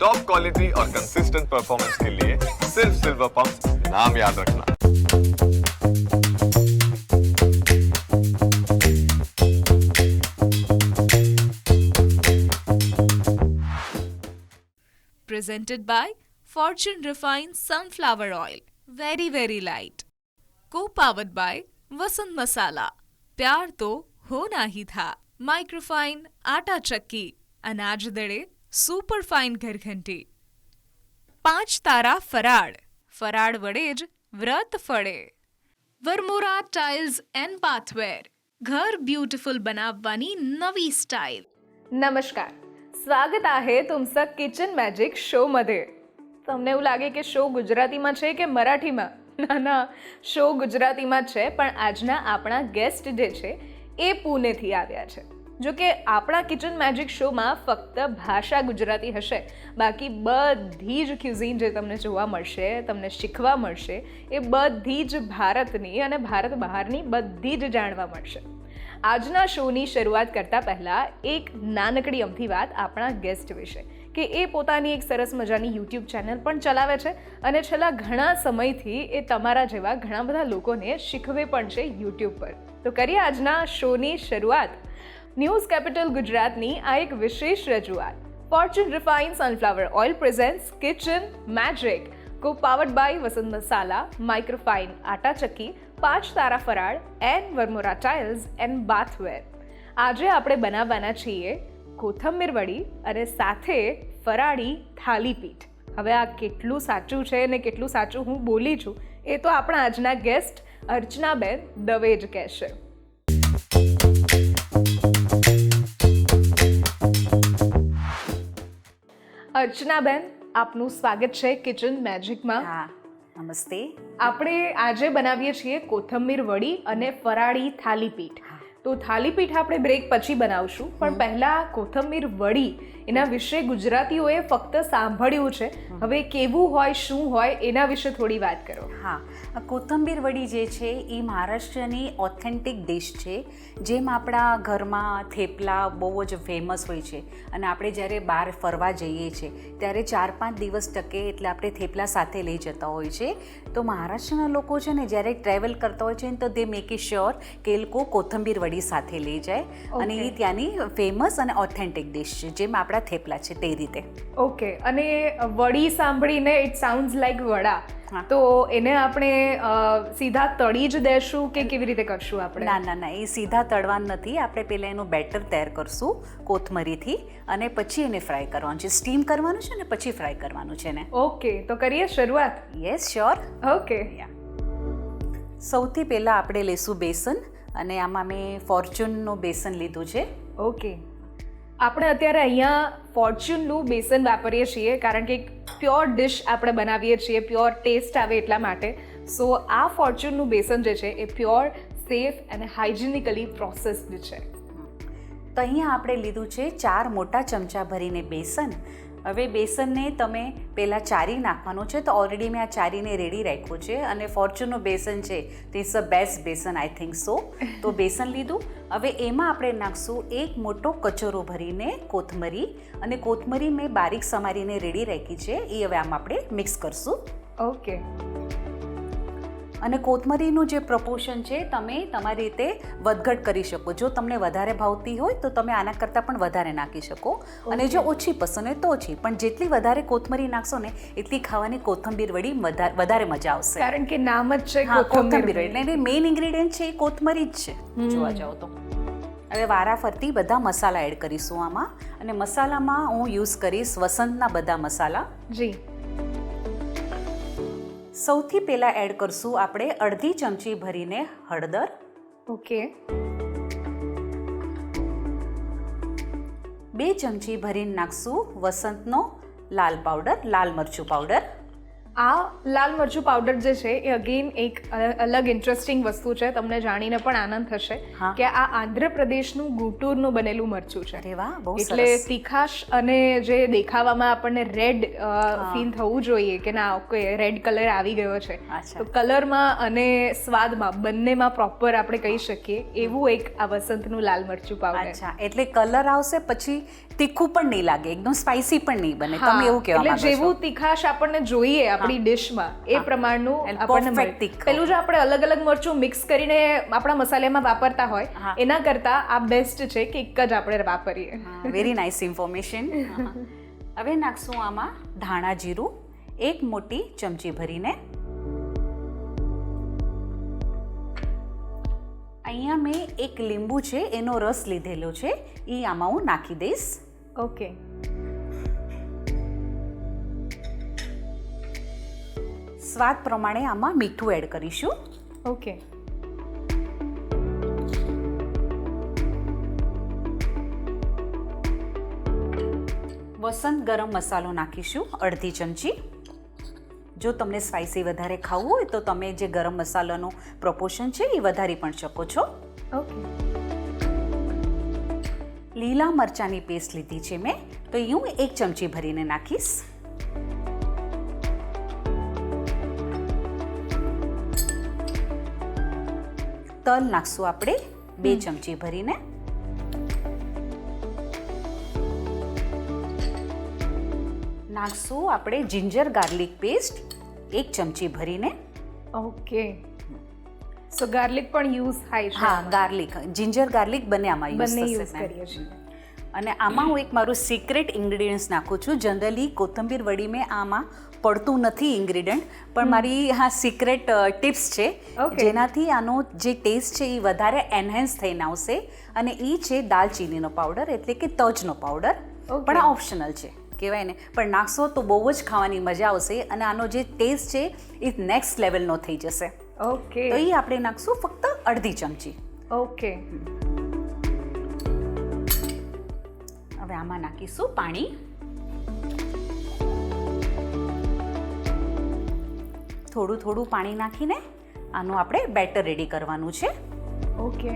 Top quality और consistent performance के लिए सिर्फ़ सिल्वर पंप नाम याद रखना presented by Fortune Refined Sunflower Oil. Very, very light. Co-powered by Vasant Masala. प्यार तो होना ही था माइक्रोफाइन आटा चक्की अनाज दड़े સુપર ફાઇન ઘરઘંટી પાંચ તારા ફરાળ ફરાળ વડે જ વ્રત ફળે વરમોરા ટાઇલ્સ એન્ડ બાથવેર ઘર બ્યુટિફુલ બનાવવાની નવી સ્ટાઇલ नमस्कार સ્વાગત आहे तुमचं किचन मॅजिक शोमध्ये તમને એવું લાગે કે શો ગુજરાતીમાં છે કે મરાઠીમાં ના ના શો ગુજરાતીમાં જ છે પણ આજના આપણા ગેસ્ટ જે છે એ પુણેથી આવ્યા છે જો કે આપણા કિચન મેજિક શોમાં ફક્ત ભાષા ગુજરાતી હશે. બાકી બધી જ ક્યુઝિન જે તમને જોવા મળશે, તમને શીખવા મળશે, એ બધી જ ભારતની અને ભારત બહારની બધી જ જાણવા મળશે. આજના શોની શરૂઆત કરતા પહેલાં એક નાનકડી અમથી વાત આપણા ગેસ્ટ વિશે, કે એ પોતાની એક સરસ મજાની યુટ્યુબ ચેનલ પણ ચલાવે છે અને છેલ્લા ઘણા સમયથી એ તમારા જેવા ઘણા બધા લોકોને શીખવે પણ છે યુટ્યુબ પર. તો કરીએ આજના શોની શરૂઆત. ન્યૂઝ કેપિટલ ગુજરાતની આ એક વિશેષ રજૂઆત. Fortune refine sunflower oil presents kitchen magic co powered by Vasant Masala microfine atta ચક્કી પાંચ તારા ફરાળ and Varmora tiles and bathware આજે આપણે બનાવવાના છીએ કોથમીર વડી અને સાથે ફરાળી થાલીપીઠ હવે આ કેટલું સાચું છે ને કેટલું સાચું હું બોલી છું એ તો આપણા આજના ગેસ્ટ અર્ચનાબેન દવે જ કહેશે. અર્ચનાબેન આપનું સ્વાગત છે કિચન મેજિકમાં હા નમસ્તે. આપણે આજે બનાવીએ છીએ કોથમીર વડી અને ફરાળી થાલીપીઠ. તો થાલીપીઠ આપણે બ્રેક પછી બનાવશું પણ પહેલાં કોથમીર વડી એના વિશે ગુજરાતીઓએ ફક્ત સાંભળ્યું છે. હવે કેવું હોય શું હોય એના વિશે થોડી વાત કરો. હા કોથંબીર વડી જે છે એ મહારાષ્ટ્રની ઓથેન્ટિક ડિશ છે. જેમ આપણા ઘરમાં થેપલા બહુ જ ફેમસ હોય છે. અને આપણે જ્યારે બહાર ફરવા જઈએ છીએ ત્યારે ચાર પાંચ દિવસ ટકે એટલે આપણે થેપલા સાથે લઈ જતા હોય છે. તો મહારાષ્ટ્રના લોકો છે ને જ્યારે ટ્રેવેલ કરતા હોય છે ને તો તે મેક ઇટ શ્યોર કે એ લોકો કોથંબીર વડી સાથે લઈ જાય. અને એ ત્યાંની ફેમસ અને ઓથેન્ટિક ડિશ છે. જેમ આપણા થેપલા છે તે રીતે. ઓકે અને વડી સાંભળીને ઇટ સાઉન્ડ્સ લાઈક વડા. તો એને આપણે સીધા તળી જ દેશું કે કેવી રીતે કરશું આપણે? ના ના ના એ સીધા તળવાનું નથી. આપણે પહેલાં એનું બેટર તૈયાર કરશું કોથમરીથી અને પછી એને ફ્રાય કરવાનું છે. સ્ટીમ કરવાનું છે ને પછી ફ્રાય કરવાનું છે ને ઓકે તો કરીએ શરૂઆત? Yes sure okay. સૌથી પહેલાં આપણે લેશું બેસન અને આમાં મેં ફોર્ચ્યુનનું બેસન લીધું છે. ઓકે. આપણે અત્યારે અહીંયા ફોર્ચ્યુનનું બેસન વાપરીએ છીએ, કારણ કે એક પ્યોર ડિશ આપણે બનાવીએ છીએ, પ્યોર ટેસ્ટ આવે એટલા માટે. સો આ ફોર્ચ્યુનનું બેસન જે છે, એ પ્યોર, સેફ અને હાઇજિનિકલી પ્રોસેસ્ડ છે. તો અહીંયા આપણે લીધું છે ચાર મોટા ચમચા ભરીને બેસન હવે બેસનને તમે પહેલાં ચારી નાખવાનું છે, તો ઓલરેડી મેં આ ચારીને રેડી રાખ્યું છે અને ફોર્ચ્યુનનું બેસન છે, તો is a best besan I think so તો બેસન લીધું. હવે એમાં આપણે નાખશું એક મોટો કચોરો ભરીને કોથમરી અને કોથમરી મેં બારીક સમારીને રેડી રાખી છે, એ હવે આમ આપણે મિક્સ કરશું. ઓકે અને કોથમરીનું જે પ્રપોર્શન છે તમે તમારી રીતે વધઘટ કરી શકો. જો તમને વધારે ભાવતી હોય તો તમે આના કરતાં પણ વધારે નાખી શકો. અને જો ઓછી પસંદ હોય તો ઓછી પણ જેટલી વધારે કોથમરી નાખશો ને એટલી ખાવાની કોથંબીર વડી વધારે મજા આવશે. કારણ કે નામ જ છે કોથંબીર એટલે એની મેઇન ઇન્ગ્રેડિયન્ટ છે એ કોથમરી જ છે. જોવા જાઓ તો. હવે વારાફરતી બધા મસાલા એડ કરીશું આમાં. અને મસાલામાં હું યુઝ કરીશ વસંતના બધા મસાલા. જી. સૌથી પહેલાં એડ કરશું આપણે અડધી ચમચી ભરીને હળદર. ઓકે બે ચમચી ભરીને નાખશું વસંતનો લાલ પાવડર લાલ મરચું પાવડર આ લાલ મરચું પાવડર જે છે એ અગેન એક અલગ ઇન્ટરેસ્ટિંગ વસ્તુ છે. તમને જાણીને પણ આનંદ થશે કે આ આંધ્રપ્રદેશનું ગુંટૂરનું બનેલું મરચું છે. એટલે તીખાશ અને જે દેખાવામાં આપણને રેડ ફીલ થવું જોઈએ કે ના ઓકે રેડ કલર આવી ગયો છે. તો કલરમાં અને સ્વાદમાં બંનેમાં પ્રોપર આપણે કહી શકીએ એવું એક આ વસંતનું લાલ મરચું પાવડર અચ્છા એટલે કલર આવશે પછી તીખું પણ નહીં લાગે એકદમ સ્પાઇસી પણ નહીં બને. તમે એવું કહેવા માંગો છો? જેવું તીખાશ આપણને જોઈએ આપણી ડિશમાં એ પ્રમાણનું આપણને. પેલું જો આપણે અલગ અલગ મરચું મિક્સ કરીને આપણા મસાલામાં વાપરતા હોય એના કરતા આ બેસ્ટ છે કે એક જ આપણે વાપરીએ. વેરી નાઇસ ઇન્ફોર્મેશન હવે નાખશું આમાં ધાણા જીરું એક મોટી ચમચી ભરીને. અહીંયા મેં એક લીંબુ છે એનો રસ લીધેલો છે એ આમાં હું નાખી દઈશ. ઓકે સ્વાદ પ્રમાણે આમાં મીઠું એડ કરીશું. ઓકે વસંત ગરમ મસાલો નાખીશું અડધી ચમચી. જો તમને સ્પાઇસી વધારે ખાવું હોય તો તમે જે ગરમ મસાલાનું પ્રપોર્શન છે એ વધારી પણ શકો છો. ઓકે લીલા મરચાંની પેસ્ટ લીધી છે મેં તો એ હું એક ચમચી ભરીને નાખીશ. તલ નાખશું આપણે બે ચમચી ભરીને. નાખશું આપણે જિંજર ગાર્લિક પેસ્ટ એક ચમચી ભરીને. ઓકે. સો ગાર્લિક પણ યુઝ થાય છે. હા ગાર્લિક. જિંજર ગાર્લિક બંને આમાં યુઝ બંને થશે યુઝ કરીએ છીએ. અને આમાં હું એક મારું સિક્રેટ ઇન્ગ્રેડિયન્ટ્સ નાખું છું. જનરલી કોથંબીર વડી મેં આમાં પડતું નથી ઇન્ગ્રીડિયન્ટ પણ મારી હા સિક્રેટ ટિપ્સ છે. જેનાથી આનો જે ટેસ્ટ છે એ વધારે એનહેન્સ થઈને આવશે અને એ છે દાલચીનીનો પાવડર એટલે કે તજનો પાવડર પણ આ ઓપ્શનલ છે કહેવાય ને. પણ નાખશો તો બહુ જ ખાવાની મજા આવશે અને આનો જે ટેસ્ટ છે એ નેક્સ્ટ લેવલનો થઈ જશે. ઓકે તો એ આપણે નાખશું ફક્ત અડધી ચમચી. ઓકે હવે આમાં નાખીશું પાણી. થોડું થોડું પાણી નાખીને આનું આપણે બેટર રેડી કરવાનું છે. ઓકે.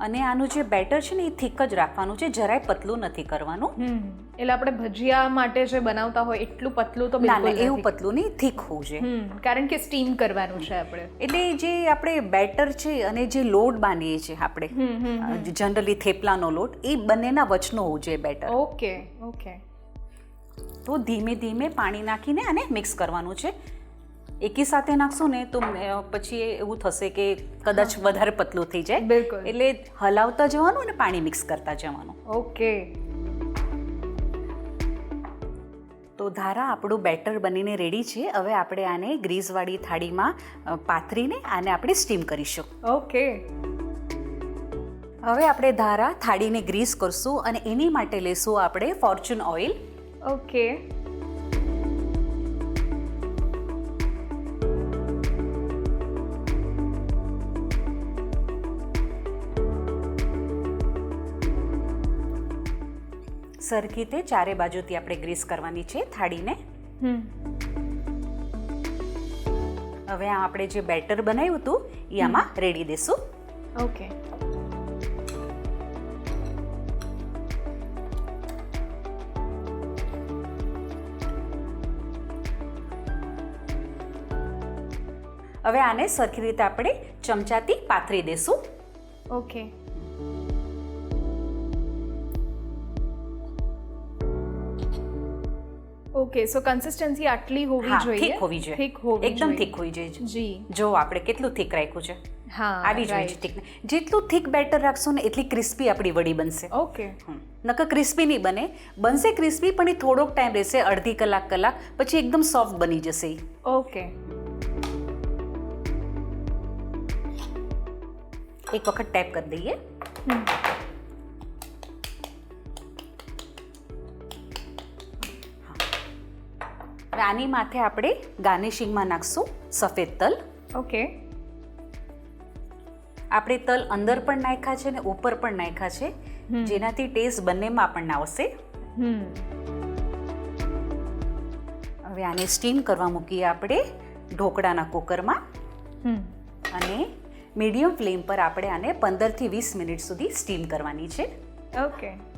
અને આનું જે બેટર છે ને એ થીક જ રાખવાનું છે જરાય પતલું નથી કરવાનું. એટલે આપણે ભજીયા માટે જે બનાવતા હોય એટલું પતલું તો ના ના એવું પતલું નહીં થીક હોવું જોઈએ. કારણ કે સ્ટીમ કરવાનું છે આપણે. એટલે જે આપણે બેટર છે અને જે લોટ બાંધીએ છીએ આપણે જનરલી થેપલાનો લોટ એ બંનેના વચનો હોવું જોઈએ બેટર. Okay okay. તો ધીમે ધીમે પાણી નાખીને આને મિક્સ કરવાનું છે. એકી સાથે નાખશો ને તો પછી એવું થશે કે કદાચ વધારે પતલું થઈ જાય. બિલકુલ. એટલે હલાવતા જવાનું અને પાણી મિક્સ કરતા જવાનું. ઓકે. તો ધારા આપણું બેટર બનીને રેડી છે. હવે આપણે આને ગ્રીસવાળી થાળીમાં પાથરીને આને આપણે સ્ટીમ કરીશું. ઓકે. હવે આપણે ધારા થાળીને ગ્રીસ કરશું અને એની માટે લેશું આપણે ફોર્ચ્યુન ઓઇલ. ઓકે. સરખી તે ચારે બાજુથી આપણે ગ્રીસ કરવાની છે થાળીને. હવે આ આપણે જે બેટર બનાવ્યું હતું એ આમાં રેડી દેશું. ઓકે. હવે આને સરખી રીતે આપણે ચમચાથી પાથરી દેશું. ઓકે. ઓકે સો કન્સિસ્ટન્સી આટલી હોવી જોઈએ. થીક હોવી જોઈએ. થીક હોવી એકદમ. થીક હોવી જોઈએ. જી જો. આપણે કેટલું થીક રાખ્યું છે? હા આવી જોઈએ છે ઠીક. જેટલું થીક બેટર રાખશો ને એટલી ક્રિસ્પી આપણી વડી બનશે. Okay hmm. નકર ક્રિસ્પી નહીં બને. બનશે ક્રિસ્પી પણ એ થોડોક ટાઈમ રહેશે અડધી કલાક કલાક પછી એકદમ સોફ્ટ બની જશે ઓકે એક વખત ટેપ કરી દઈએ. આની માથે આપણે ગાર્નિશિંગમાં નાખશું સફેદ તલ. ઓકે. આપણે તલ અંદર પણ નાખ્યા છે ને ઉપર પણ નાખ્યા છે. જેનાથી ટેસ્ટ બંનેમાં આપણને આવશે. હમ. હવે આને સ્ટીમ કરવા મૂકીએ આપણે ઢોકળાના કુકરમાં હમ. અને મીડિયમ ફ્લેમ પર આપણે આને પંદરથી વીસ મિનિટ સુધી સ્ટીમ કરવાની છે. ઓકે.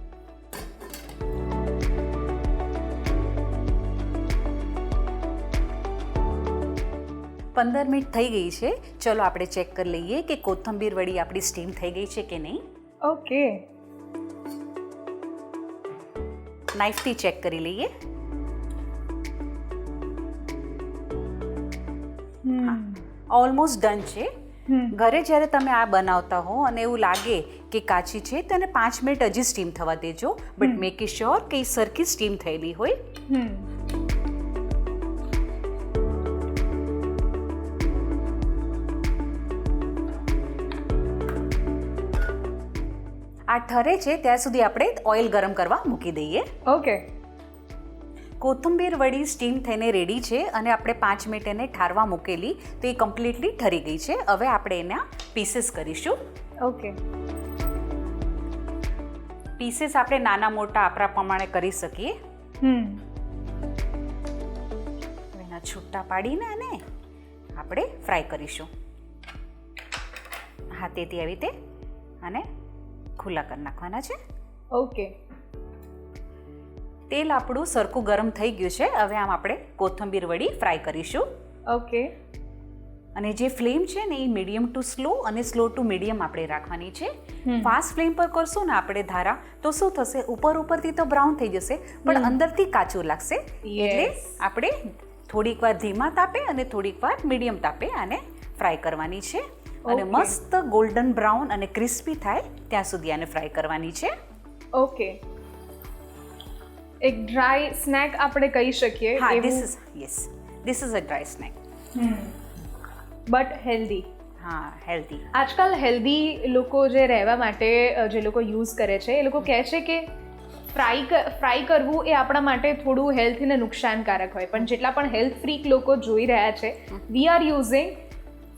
પંદર મિનિટ થઈ ગઈ છે. ચલો આપણે ચેક કરી લઈએ કે કોથંબીર વડી આપણી સ્ટીમ થઈ ગઈ છે કે નહીં. ઓકે નાઇફથી ચેક કરી લઈએ. ઓલમોસ્ટ ડન છે. ઘરે જ્યારે તમે આ બનાવતા હો અને એવું લાગે કે કાચી છે તો એને પાંચ મિનિટ હજી સ્ટીમ થવા દેજો. બટ મેક ઇટ શ્યોર કે સરખી સ્ટીમ થયેલી હોય. આ ઠરે છે ત્યાં સુધી આપણે ઓઇલ ગરમ કરવા મૂકી દઈએ. ઓકે. કોથંબીર વડી સ્ટીમ થઈને રેડી છે અને આપણે પાંચ મિનિટ એને ઠારવા મૂકેલી તો એ કમ્પ્લીટલી ઠરી ગઈ છે. હવે આપણે એના પીસીસ કરીશું. ઓકે. પીસીસ આપણે નાના મોટા આપણા પ્રમાણે કરી શકીએ. હમ. એના છૂટા પાડીને અને આપણે ફ્રાય કરીશું. હા તેથી આવી રીતે અને ખુલ્લા કરી નાખવાના છે. ઓકે. તેલ આપણું સરખું ગરમ થઈ ગયું છે. હવે આમ આપણે કોથંબીર વડી ફ્રાય કરીશું. ઓકે. અને જે ફ્લેમ છે ને એ મીડિયમ ટુ સ્લો અને સ્લો ટુ મીડિયમ આપણે રાખવાની છે. ફાસ્ટ ફ્લેમ પર કરશું ને આપણે ધારા તો શું થશે? ઉપર ઉપરથી તો બ્રાઉન થઈ જશે પણ અંદરથી કાચું લાગશે. એટલે આપણે થોડીક વાર ધીમા તાપે અને થોડીક વાર મીડિયમ તાપે આને ફ્રાય કરવાની છે. અને મસ્ત ગોલ્ડન બ્રાઉન અને ક્રિસ્પી થાય ત્યાં સુધી આને ફ્રાય કરવાની છે. ઓકે એક ડ્રાય સ્નેક આપણે કહી શકીએ હા this is yes this is a dry snack but healthy હા હેલ્ધી આજકાલ હેલ્ધી લોકો જે રહેવા માટે જે લોકો યુઝ કરે છે એ લોકો કહે છે કે ફ્રાય ફ્રાય કરવું એ આપણા માટે થોડું હેલ્થને નુકસાનકારક હોય. પણ જેટલા પણ હેલ્થ ફ્રીક લોકો જોઈ રહ્યા છે we are using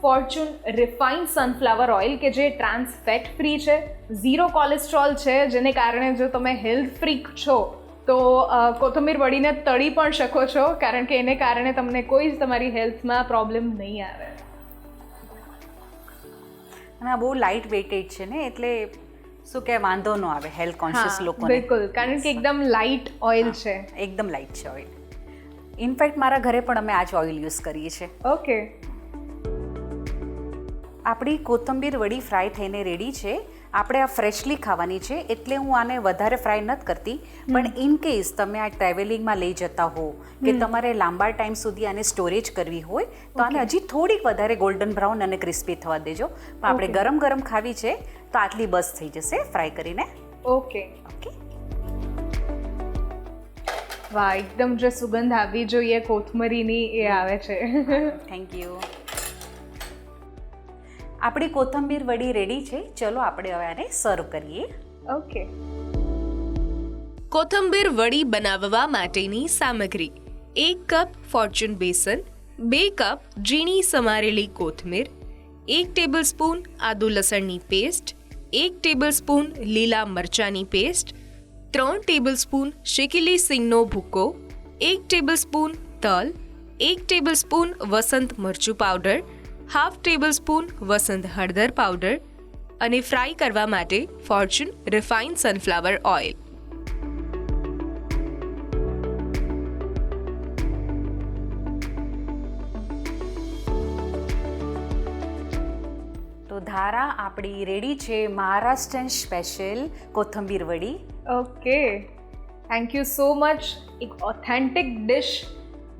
Fortune refined sunflower oil કે જે ટ્રાન્સ ફેટ ફ્રી છે ઝીરો કોલેસ્ટ્રોલ છે જેને કારણે જો તમે હેલ્થ ફ્રીક છો તો કોથમીર વળીને તળી પણ શકો છો કારણ કે એને કારણે તમને કોઈ જ તમારી હેલ્થમાં પ્રોબ્લેમ નહીં આવે. અને આ બહુ લાઇટ વેટેડ છે ને એટલે શું કે વાંધો ન આવે હેલ્થ કોન્શિયસ લોકો બિલકુલ કારણ કે એકદમ લાઇટ ઓઇલ છે. એકદમ લાઇટ છે ઓઇલ ઇનફેક્ટ મારા ઘરે પણ અમે આ જ ઓઇલ યુઝ કરીએ છીએ. ઓકે આપણી કોથંબીર વડી ફ્રાય થઈને રેડી છે. આપણે આ ફ્રેશલી ખાવાની છે એટલે હું આને વધારે ફ્રાય નથી કરતી. પણ ઇન કેસ તમે આ ટ્રાવેલિંગમાં લઈ જતા હો કે તમારે લાંબા ટાઈમ સુધી આને સ્ટોરેજ કરવી હોય તો આને હજી થોડીક વધારે ગોલ્ડન બ્રાઉન અને ક્રિસ્પી થવા દેજો. પણ આપણે ગરમ ગરમ ખાવી છે તો આટલી બસ થઈ જશે ફ્રાય કરીને. ઓકે. ઓકે? વાહ એકદમ જે સુગંધ આવવી જોઈએ. કોથમરીની એ આવે છે. થેન્ક યુ આપણી કોથંબીર વડી રેડી છે. ચલો આપણે હવે આને સર્વ કરીએ. ઓકે કોથંબીર વડી બનાવવા માટેની સામગ્રી. એક કપ ફોર્ચ્યુન બેસન બે કપ ઝીણી સમારેલી કોથમીર એક ટેબલસ્પૂન આદુ લસણની પેસ્ટ એક ટેબલસ્પૂન લીલા મરચાંની પેસ્ટ ત્રણ ટેબલસ્પૂન શેકેલી સિંગનો ભૂકો એક ટેબલસ્પૂન તલ એક ટેબલસ્પૂન વસંત મરચું પાવડર હાફ ટેબલસ્પૂન વસંત હળદર પાવડર અને ફ્રાય કરવા માટે ફોર્ચ્યુન રિફાઇન્ડ સનફ્લાવર ઓઇલ. તો ધારા આપણી રેડી છે મહારાષ્ટ્રન સ્પેશિયલ કોથંબીર વડી. Okay thank you so much એક authentic dish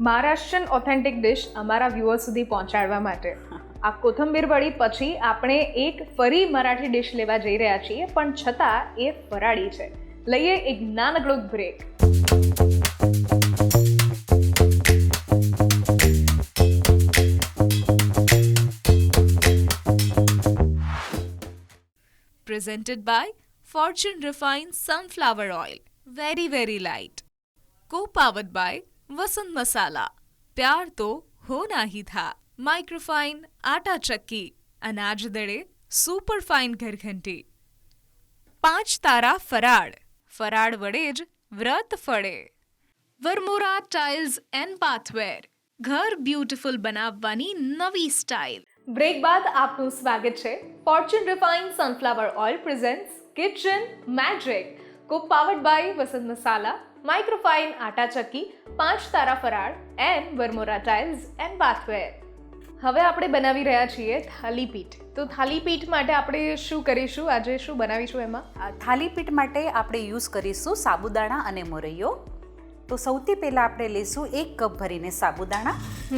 Maharashtrian authentic dish અમારા વ્યુઅર્સ સુધી પહોંચાડવા માટે. આ કોથંબીર વળી પછી આપણે એક ફરી મરાઠી ડિશ લેવા જઈ રહ્યા છીએ, પણ છતાં એ ફરાળી છે. લઈએ એક નાનકડો break presented by Fortune refine sunflower oil very very light co powered by Vasant Masala. प्यार तो होना ही था माइक्रोफाइन आटा चक्की अनाज दड़े સુપર ફાઇન ઘરઘંટી પાંચ તારા ફરાળ ફરાળ વડે જ વ્રત ફળે વરમોરા ટાઇલ્સ એન્ડ પાથવેર ઘર બ્યુટીફુલ બનાવવાની નવી સ્ટાઇલ બ્રેક બાદ આપનું સ્વાગત છે Fortune refined sunflower oil presents kitchen magic co powered by Vasant Masala Microfine atta chakki પાંચ તારા ફરાળ and Varmora tiles and bathware. હવે આપણે બનાવી રહ્યા છીએ થાલીપીઠ. તો થાલીપીઠ માટે આપણે શું કરીશું? આજે શું બનાવીશું એમાં? થાલીપીઠ માટે આપણે યુઝ કરીશું સાબુદાણા અને મોરૈયો. તો સૌથી પહેલાં આપણે લઈશું એક કપ ભરીને સાબુદાણા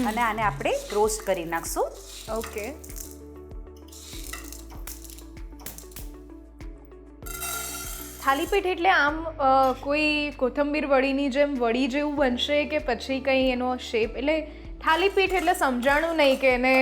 અને આને આપણે રોસ્ટ કરી નાખશું. ઓકે. થાલીપીઠ એટલે આમ કોઈ કોથંબીર વડીની જેમ વડી જેવું બનશે કે પછી કંઈ એનો શેપ એટલે થાલીપીઠ એટલે સમજાણું નહીં કે એને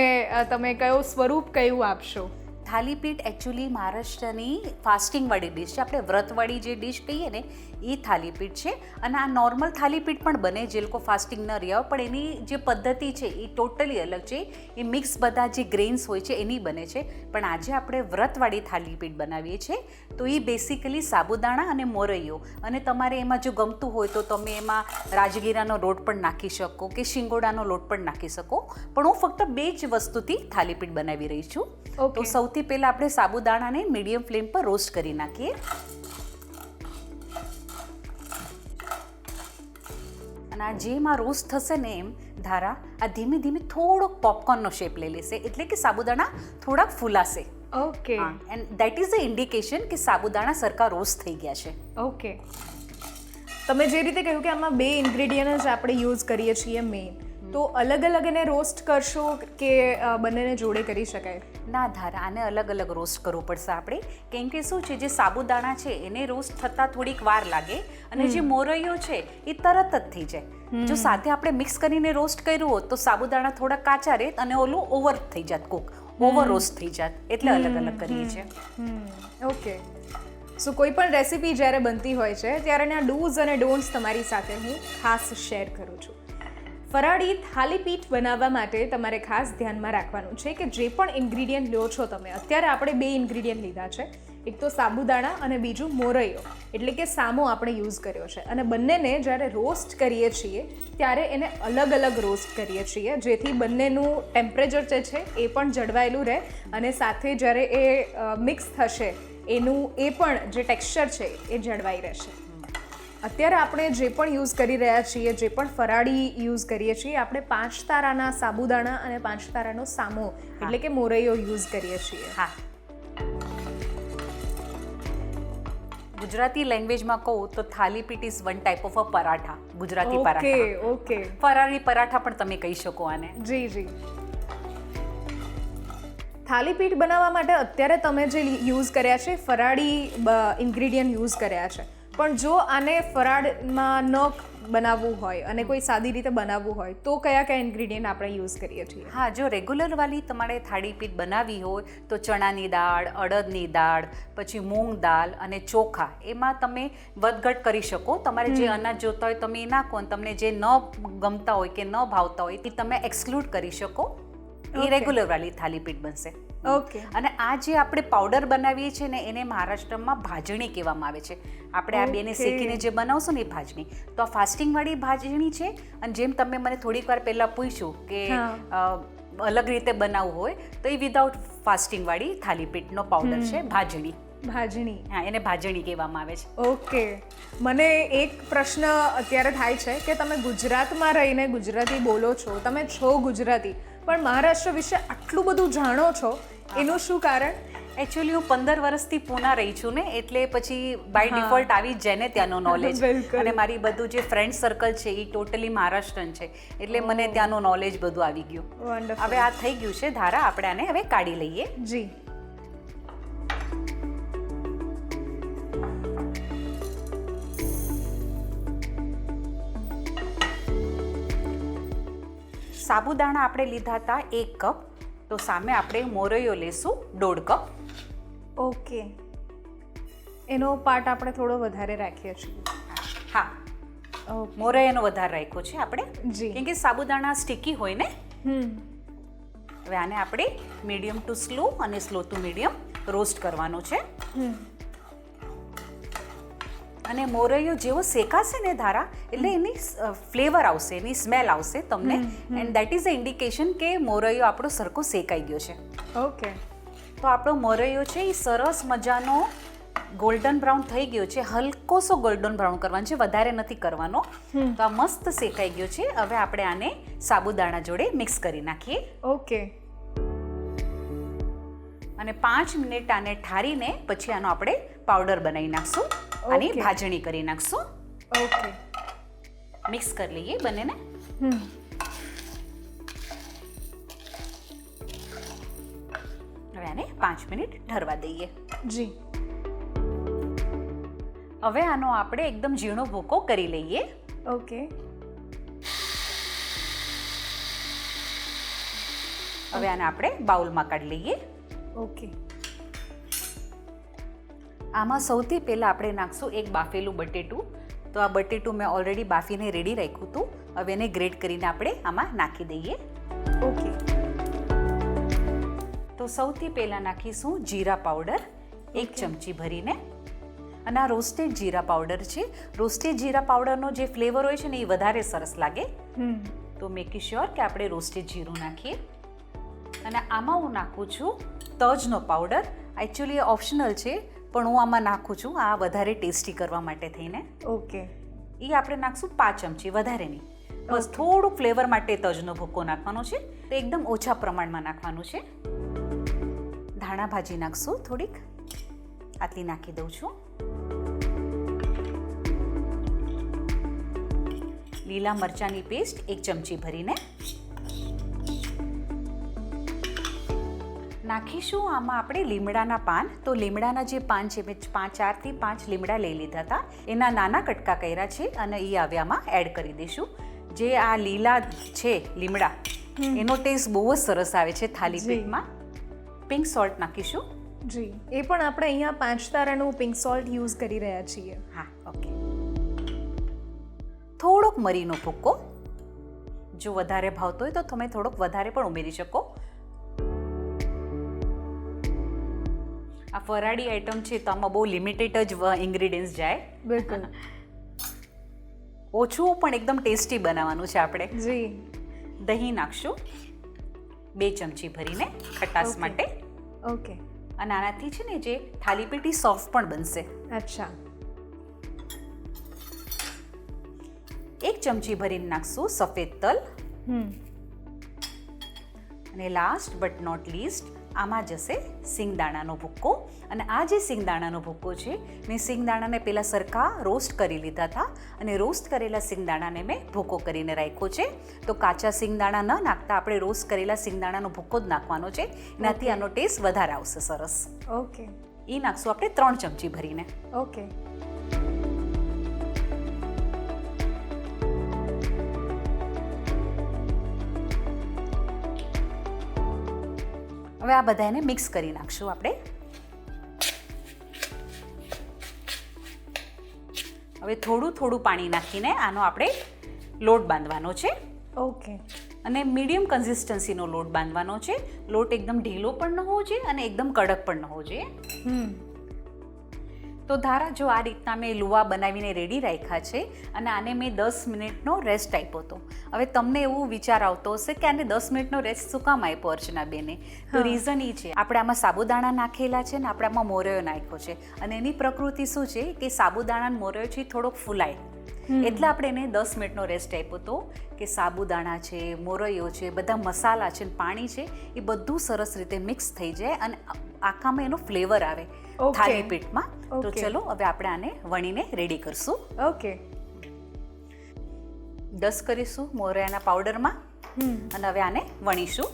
તમે કયો સ્વરૂપ કયું આપશો? થાલીપીઠ એકચ્યુઅલી મહારાષ્ટ્રની ફાસ્ટિંગવાળી ડીશ છે. આપણે વ્રતવાળી જે ડીશ કહીએ ને એ થાલીપીઠ છે. અને આ નોર્મલ થાલીપીઠ પણ બને જે લોકો ફાસ્ટિંગ ન રહ્યા હોય પણ એની જે પદ્ધતિ છે એ ટોટલી અલગ છે. એ મિક્સ બધા જે ગ્રેન્સ હોય છે એની બને છે. પણ આજે આપણે વ્રતવાળી થાલીપીઠ બનાવીએ છીએ. તો એ બેસિકલી સાબુદાણા અને મોરૈયો. અને તમારે એમાં જો ગમતું હોય તો તમે એમાં રાજગીરાનો લોટ પણ નાખી શકો કે શિંગોડાનો લોટ પણ નાખી શકો. પણ હું ફક્ત બે જ વસ્તુથી થાલીપીઠ બનાવી રહી છું. તો સૌથી પહેલાં આપણે સાબુદાણાને મીડિયમ ફ્લેમ પર રોસ્ટ કરી નાખીએ. અને આ જેમાં રોસ્ટ થશે ને એમ ધારા આ ધીમે ધીમે થોડોક પોપકોર્નનો શેપ લઈ લેશે. એટલે કે સાબુદાણા થોડાક ફૂલાશે. Okay and that is the indication કે સાબુદાણા સરખા રોસ્ટ થઈ ગયા છે. ઓકે તમે જે રીતે કહ્યું કે આમાં બે ઇન્ગ્રેડિયન્ટ જ આપણે યુઝ કરીએ છીએ મેઇન તો અલગ અલગ એને રોસ્ટ કરશો કે બંનેને જોડે કરી શકાય? ના ધારા આને અલગ અલગ રોસ્ટ કરવું પડશે આપણે. કેમ કે શું છે જે સાબુદાણા છે એને રોસ્ટ થતાં થોડીક વાર લાગે અને જે મોરૈયો છે એ તરત જ થઈ જાય. જો સાથે આપણે મિક્સ કરીને રોસ્ટ કર્યું હોત તો સાબુદાણા થોડા કાચા રહેત અને ઓલું ઓવર થઈ જાત કુક. ઓવર રોસ્ટ થઈ જાત. એટલે અલગ અલગ કરીએ છીએ. ઓકે. સો કોઈ પણ રેસીપી જ્યારે બનતી હોય છે ત્યારે એના ડૂઝ અને ડોન્ટ્સ તમારી સાથે હું ખાસ શેર કરું છું. ફરાળી થાલીપીઠ બનાવવા માટે તમારે ખાસ ધ્યાનમાં રાખવાનું છે કે જે પણ ઇન્ગ્રીડિયન્ટ લો છો તમે. અત્યારે આપણે બે ઇન્ગ્રીડિયન્ટ લીધા છે. એક તો સાબુદાણા અને બીજું મોરૈયો. એટલે કે સામો આપણે યુઝ કર્યો છે. અને બંનેને જ્યારે રોસ્ટ કરીએ છીએ, ત્યારે એને અલગ અલગ રોસ્ટ કરીએ છીએ, જેથી બંનેનું ટેમ્પરેચર જે છે એ પણ જળવાયેલું રહે અને સાથે જ્યારે એ મિક્સ થશે, એનું એ પણ જે ટેક્સચર છે એ જળવાઈ રહેશે. અત્યારે આપણે જે પણ યુઝ કરી રહ્યા છીએ જે પણ ફરાળી યુઝ કરીએ છીએ આપણે પાંચ તારાના સાબુદાણા અને પાંચ તારાનો સામો એટલે કે મોરૈયો યુઝ કરીએ છીએ. હા. ગુજરાતી લેંગ્વેજમાં કહું તો thalipeeth is one type of a paratha Gujarati okay paratha. Okay ફરાળી પરાઠા પણ તમે કહી શકો આને. જી જી. થાલીપીઠ બનાવવા માટે અત્યારે તમે જે યુઝ કર્યા છે ફરાળી ઇન્ગ્રીડિયન્ટ યુઝ કર્યા છે પણ જો આને ફરાળમાં ન બનાવવું હોય અને કોઈ સાદી રીતે બનાવવું હોય તો કયા કયા ઇન્ગ્રીડિયન્ટ આપણે યુઝ કરીએ છીએ? હા જો રેગ્યુલર વાલી તમારે થાળી પીઠ બનાવવી હોય તો ચણાની દાળ અડદની દાળ પછી મૂંગ દાળ અને ચોખા એમાં તમે વધઘટ કરી શકો. તમારે જે અનાજ જોતા હોય તમે એ નાખો અને તમને જે ન ગમતા હોય કે ન ભાવતા હોય એ તમે એક્સક્લુડ કરી શકો. એ. રેગ્યુલર વાળી થાલીપીઠ બનશે. ઓકે અને આ જે આપણે પાવડર બનાવીએ છીએ ને એને મહારાષ્ટ્રમાં ભાજણી કહેવામાં આવે છે. આપણે આ બેને. શેકીને જે બનાવશો ને એ ભાજણી. તો આ ફાસ્ટિંગવાળી ભાજણી છે અને જેમ તમે મને થોડીક વાર પહેલાં પૂછ્યું કે અલગ રીતે બનાવવું હોય તો એ વિધાઉટ ફાસ્ટિંગવાળી થાલીપીઠનો પાવડર છે ભાજણી. ભાજણી. હા એને ભાજણી કહેવામાં આવે છે. ઓકે મને એક પ્રશ્ન અત્યારે થાય છે કે તમે ગુજરાતમાં રહીને ગુજરાતી બોલો છો. તમે છો ગુજરાતી. પણ મહારાષ્ટ્ર વિશે આટલું બધું જાણો છો એનું શું કારણ? એકચ્યુઅલી હું પંદર વર્ષથી પૂના રહી છું ને એટલે પછી બાય ડિફોલ્ટ આવી જ જાય ને ત્યાંનું નોલેજ અને મારી બધું જે ફ્રેન્ડ સર્કલ છે એ ટોટલી મહારાષ્ટ્રન છે. એટલે મને ત્યાંનું નોલેજ બધું આવી ગયું. હવે આ થઈ ગયું છે ધારા આપણે આને હવે કાઢી લઈએ. જી. સાબુદાણા આપણે લીધા હતા એક કપ. તો સામે આપણે મોરૈયો લેશું દોઢ કપ. ઓકે. એનો પાર્ટ આપણે થોડો વધારે રાખીએ છીએ. હા. મોરૈયાનો વધારે રાખ્યો છે આપણે. જી. કેમ કે સાબુદાણા સ્ટીકી હોય ને? હમ. હવે આને આપણે મીડિયમ ટુ સ્લો અને સ્લો ટુ મીડિયમ રોસ્ટ કરવાનો છે. હમ. અને મોરૈયો જેવો શેકાશે ને ધારા એટલે એની ફ્લેવર આવશે એની સ્મેલ આવશે તમને. And that is a indication કે મોરૈયો આપણો સરખો શેકાઈ ગયો છે. ઓકે તો આપણો મોરૈયો છે એ સરસ મજાનો ગોલ્ડન બ્રાઉન થઈ ગયો છે. હલકો સો ગોલ્ડન બ્રાઉન કરવાનો છે વધારે નથી કરવાનો. તો આ મસ્ત શેકાઈ ગયો છે. હવે આપણે આને સાબુદાણા જોડે મિક્સ કરી નાખીએ. ઓકે અને પાંચ મિનિટ આને ઠારીને પછી આનો આપણે પાવડર બનાવી નાખશું. આની Okay. ભાજણી કરી નાખશું. ઓકે મિક્સ કરી લઈએ બંનેને. હવે આને પાંચ મિનિટ ઠરવા દઈએ. જી. હવે આનો આપણે એકદમ ઝીણો ભૂકો કરી લઈએ. ઓકે હવે આને આપણે બાઉલમાં કાઢી લઈએ. ઓકે. આમાં સૌથી પહેલાં આપણે નાખશું એક બાફેલું બટેટું. તો આ બટેટું મેં ઓલરેડી બાફીને રેડી રાખ્યું હતું. હવે એને ગ્રેટ કરીને આપણે આમાં નાખી દઈએ. ઓકે. તો સૌથી પહેલાં નાખીશું જીરા પાવડર. એક ચમચી ભરીને. અને આ રોસ્ટેડ જીરા પાવડર છે. રોસ્ટેડ જીરા પાવડરનો જે ફ્લેવર હોય છે ને એ વધારે સરસ લાગે. તો મેકી શ્યોર કે આપણે રોસ્ટેડ જીરું નાખીએ. અને આમાં હું નાખું છું તજનો પાવડર એકચ્યુઅલી ઓપ્શનલ છે પણ હું આમાં નાખું છું. આ વધારે ટેસ્ટી કરવા માટે થઈને. ઓકે એ આપણે નાખશું પાંચ ચમચી વધારે નહીં બસ થોડું ફ્લેવર માટે તજનો ભૂકો નાખવાનો છે. તો એકદમ ઓછા પ્રમાણમાં નાખવાનું છે. ધાણા ભાજી નાખશું થોડીક. આટલી નાખી દઉં છું. લીલા મરચાંની પેસ્ટ એક ચમચી ભરીને. નાખીશું. આમાં આપણે લીમડાના પાન. તો લીમડાના જે પાન છે મેં પાંચ ચારથી પાંચ લીમડા લઈ લીધા હતા. એના નાના કટકા કર્યા છે અને એ આવ્યામાં એડ કરી દઈશું. જે આ લીલા છે લીમડા એનો ટેસ્ટ બહુ જ સરસ આવે છે થાલી જી. પિંક સોલ્ટ નાખીશું. જી. એ પણ આપણે અહીંયા પાંચ તારાનું પિંક સોલ્ટ યુઝ કરી રહ્યા છીએ. હા ઓકે. થોડોક મરીનો ભૂક્કો જો વધારે ભાવતો હોય તો તમે થોડોક વધારે પણ ઉમેરી શકો. આ ફરાળી આઈટમ છે તો આમાં બહુ લિમિટેડ જ ઇન્ગ્રીડિયન્ટ્સ જાય. બિલકુલ. ઓછું પણ એકદમ ટેસ્ટી બનાવવાનું છે આપણે. જી. દહીં નાખશું. બે ચમચી ભરીને ખટાશ માટે. ઓકે. અને આનાથી છે ને જે થાલીપેટી સોફ્ટ પણ બનશે. અચ્છા. એક ચમચી ભરીને નાખશું સફેદ તલ. હમ. અને લાસ્ટ બટ નોટ લીસ્ટ આમાં જશે સિંગદાણાનો ભૂક્કો. અને આ જે સિંગદાણાનો ભૂક્કો છે મેં સિંગદાણાને પહેલાં સરખા રોસ્ટ કરી લીધા હતા અને રોસ્ટ કરેલા સિંગદાણાને મેં ભૂક્કો કરીને રાખ્યો છે. તો કાચા સિંગદાણા ન નાખતા આપણે રોસ્ટ કરેલા સિંગદાણાનો ભૂક્કો જ નાખવાનો છે. એનાથી આનો ટેસ્ટ વધારે આવશે સરસ. ઓકે એ નાખશું આપણે ત્રણ ચમચી ભરીને. ઓકે હવે આ બધાને મિક્સ કરી નાખશું આપણે. હવે થોડું થોડું પાણી નાખીને આનો આપણે લોટ બાંધવાનો છે. ઓકે અને મીડિયમ કન્સિસ્ટન્સીનો લોટ બાંધવાનો છે. લોટ એકદમ ઢીલો પણ ન હોવો જોઈએ અને એકદમ કડક પણ ન હોવો જોઈએ. હમ. તો ધારા જો આ રીતના મેં લુવા બનાવીને રેડી રાખ્યા છે અને આને મેં દસ મિનિટનો રેસ્ટ આપ્યો હતો. હવે તમને એવું વિચાર આવતો હશે કે આને દસ મિનિટનો રેસ્ટ શું કામ આપ્યો અર્ચના બેને? તો રીઝન એ છે. આપણે આમાં સાબુદાણા નાખેલા છે ને આપણે આમાં મોરયો નાખ્યો છે. અને એની પ્રકૃતિ શું છે કે સાબુદાણા અને મોરયો છે થોડોક ફૂલાય. એટલે આપણે એને દસ મિનિટનો રેસ્ટ આપ્યો હતો કે સાબુદાણા છે મોરૈયો છે બધા મસાલા છે પાણી છે એ બધું સરસ રીતે મિક્સ થઈ જાય અને આખામાં એનો ફ્લેવર આવે થાળી પીઠમાં. તો ચલો હવે આપણે આને વણીને રેડી કરશું. ઓકે દસ કરીશું મોરૈયાના પાવડરમાં અને હવે આને વણીશું.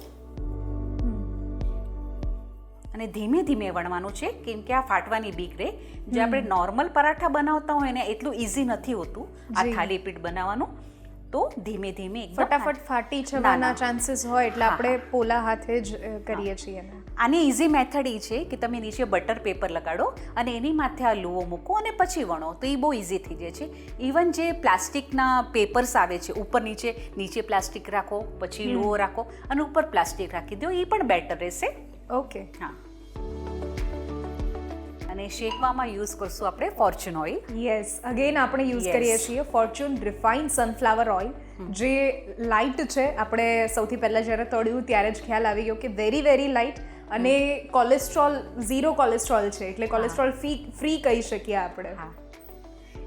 અને ધીમે ધીમે વણવાનું છે કેમ કે આ ફાટવાની બીક રહે જે આપણે નોર્મલ પરાઠા બનાવતા હોય ને એટલું ઇઝી નથી હોતું આ જી. થાલીપીઠ બનાવવાનું. તો ધીમે ધીમે ફટાફટ ફાટી જવાના ચાન્સીસ હોય એટલે આપણે પોલા હાથે જ કરીએ છીએ આની ઇઝી મેથડ એ છે કે તમે નીચે બટર પેપર લગાડો અને એની માથે આ લુઓ મૂકો અને પછી વણો. તો એ બહુ ઇઝી થઈ જાય છે. ઇવન જે પ્લાસ્ટિકના પેપર્સ આવે છે ઉપર નીચે નીચે પ્લાસ્ટિક રાખો પછી લુઓ રાખો અને ઉપર પ્લાસ્ટિક રાખી દો એ પણ બેટર રહેશે. ઓકે. હા. અને શેકવામાં યુઝ કરશું આપણે ફોર્ચ્યુન ઓઇલ. યસ અગેન આપણે યુઝ કરીએ છીએ ફોર્ચ્યુન રિફાઇન્ડ સનફ્લાવર ઓઇલ. જે લાઇટ છે આપણે સૌથી પહેલાં જ્યારે તળ્યું ત્યારે જ ખ્યાલ આવી ગયો કે વેરી વેરી લાઇટ અને કોલેસ્ટ્રોલ ઝીરો કોલેસ્ટ્રોલ છે એટલે કોલેસ્ટ્રોલ ફ્રી ફ્રી કહી શકીએ આપણે. હા.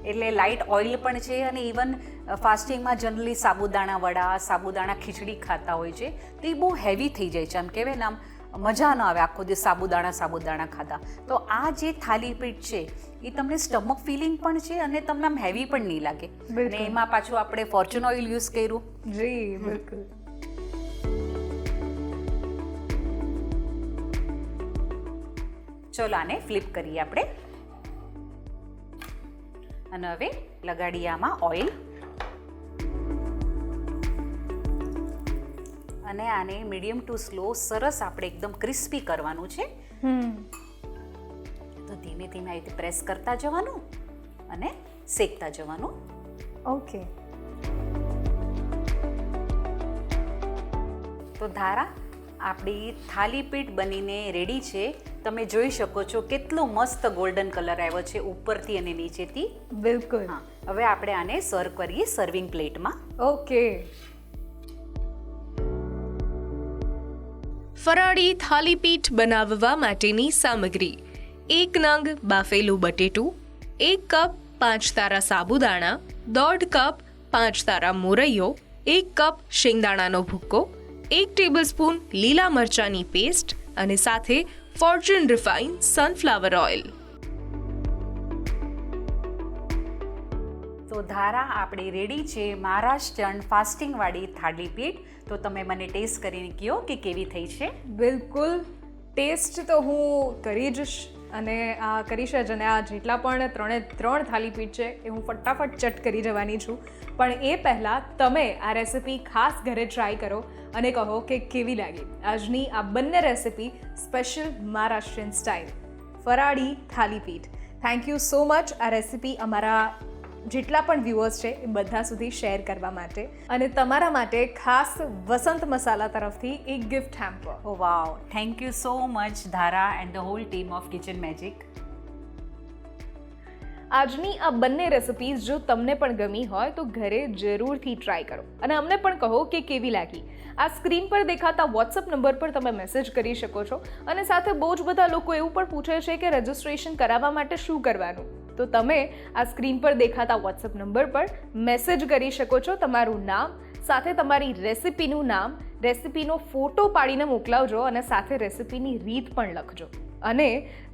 એટલે લાઇટ ઓઇલ પણ છે અને ઇવન ફાસ્ટિંગમાં જનરલી સાબુદાણા વડા સાબુદાણા ખીચડી ખાતા હોય છે તો એ બહુ હેવી થઈ જાય છે. આમ કહેવાય ને આમ મજા ન આવે આખો દિવસ સાબુદાણા સાબુદાણા ખાધા તો આ જે થાલીપીઠ છે એ તમને સ્ટમક ફિલિંગ પણ છે અને તમને આમ હેવી પણ નહીં લાગે. અને એમાં પાછું આપણે ફોર્ચ્યુન ઓઇલ યુઝ કર્યું. જી બિલકુલ. ચલો આને ફ્લિપ કરીએ આપણે. અને હવે લગાડીએ આમાં ઓઇલ અને આને મીડિયમ ટુ સ્લો સરસ આપણે એકદમ ક્રિસ્પી કરવાનું છે. તો ધીમે ધીમે આવી રીતે પ્રેસ કરતા જવાનું અને શેકતા જવાનું. ઓકે તો ધારા આપણી થાલીપીઠ બનીને રેડી છે. તમે જોઈ શકો છો કેટલો મસ્ત ગોલ્ડન કલર આવ્યો છે ઉપરથી અને નીચેથી. બિલકુલ. હા હવે આપણે આને સર્વ કરીએ સર્વિંગ પ્લેટમાં ઓકે ફરાળી થાલીપીઠ બનાવવા માટેની સામગ્રી. એક નંગ બાફેલું બટેટું, એક કપ પાંચ તારા સાબુદાણા, દોઢ કપ પાંચ તારા મોરૈયો, એક કપ શેંગદાણાનો ભૂક્કો, એક ટેબલસ્પૂન લીલા મરચાની પેસ્ટ અને સાથે ફોર્ચ્યુન રિફાઇન સનફ્લાવર ઓઇલ. તો ધારા, આપણી રેડી છે મહારાષ્ટ્રન ફાસ્ટિંગવાળી થાળીપીઠ તો તમે મને ટેસ્ટ કરીને કહો કે કેવી થઈ છે? બિલકુલ. ટેસ્ટ તો હું કરી જ અને આ કરીશ જ અને આ જેટલા પણ ત્રણે ત્રણ થાલીપીઠ છે એ હું ફટાફટ ચટ કરી જવાની છું. પણ એ પહેલાં તમે આ રેસિપી ખાસ ઘરે ટ્રાય કરો અને કહો કે કેવી લાગી. આજની આ બંને રેસિપી સ્પેશિયલ મહારાષ્ટ્રીયન સ્ટાઇલ ફરાળી thalipeeth thank you so much આ રેસિપી અમારા જેટલા પણ વ્યૂઅર્સ છે એ બધા સુધી શેર કરવા માટે. અને તમારા માટે ખાસ વસંત મસાલા તરફથી એક gift hamper oh wow. Thank you so much Dhara and the whole team of kitchen magic આજની આ બંને રેસિપીઝ જો તમને પણ ગમી હોય તો ઘરે જરૂરથી ટ્રાય કરો. અને અમને પણ કહો કે કેવી લાગી. આ સ્ક્રીન પર દેખાતા વોટ્સઅપ નંબર પર તમે મેસેજ કરી શકો છો. અને સાથે બહુ જ બધા લોકો એવું પણ પૂછે છે કે રજિસ્ટ્રેશન કરાવવા માટે શું કરવાનું. તો તમે આ સ્ક્રીન પર દેખાતા વોટ્સઅપ નંબર પર મેસેજ કરી શકો છો તમારું નામ, સાથે તમારી રેસિપીનું નામ, રેસિપીનો ફોટો પાડીને મોકલાવજો અને સાથે રેસિપીની રીત પણ લખજો. અને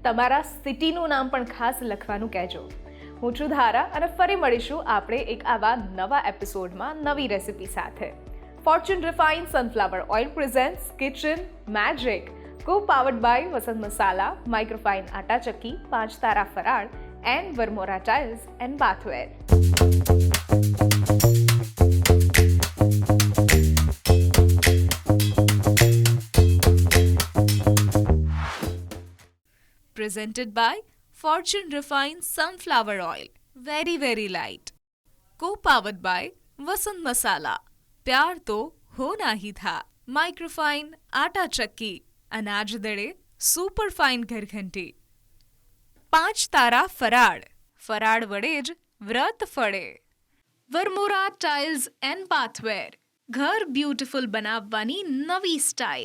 તમારા સિટીનું નામ પણ ખાસ લખવાનું કહેજો. હું છું ધારા અને ફરી મળીશું આપણે એક આવા નવા એપિસોડમાં નવી રેસિપી સાથે. Fortune refine sunflower oil presents kitchen magic co powered by Vasant Masala microfine atta chakki, પાંચ તારા ફરાળ and Vermora tiles and bathware. Presented by Fortune Refined Sunflower Oil, very very light. Co-powered by Vasant Masala, प्यार तो होना ही था microfine आटा चक्की अनाज दड़े सुपर फाइन घर घंटी પાંચ તારા ફરાળ. ફરાળ વડે જ વ્રત ફળે. Varmora tiles and bathware. ઘર બ્યુટીફુલ બનાવવાની નવી સ્ટાઇલ.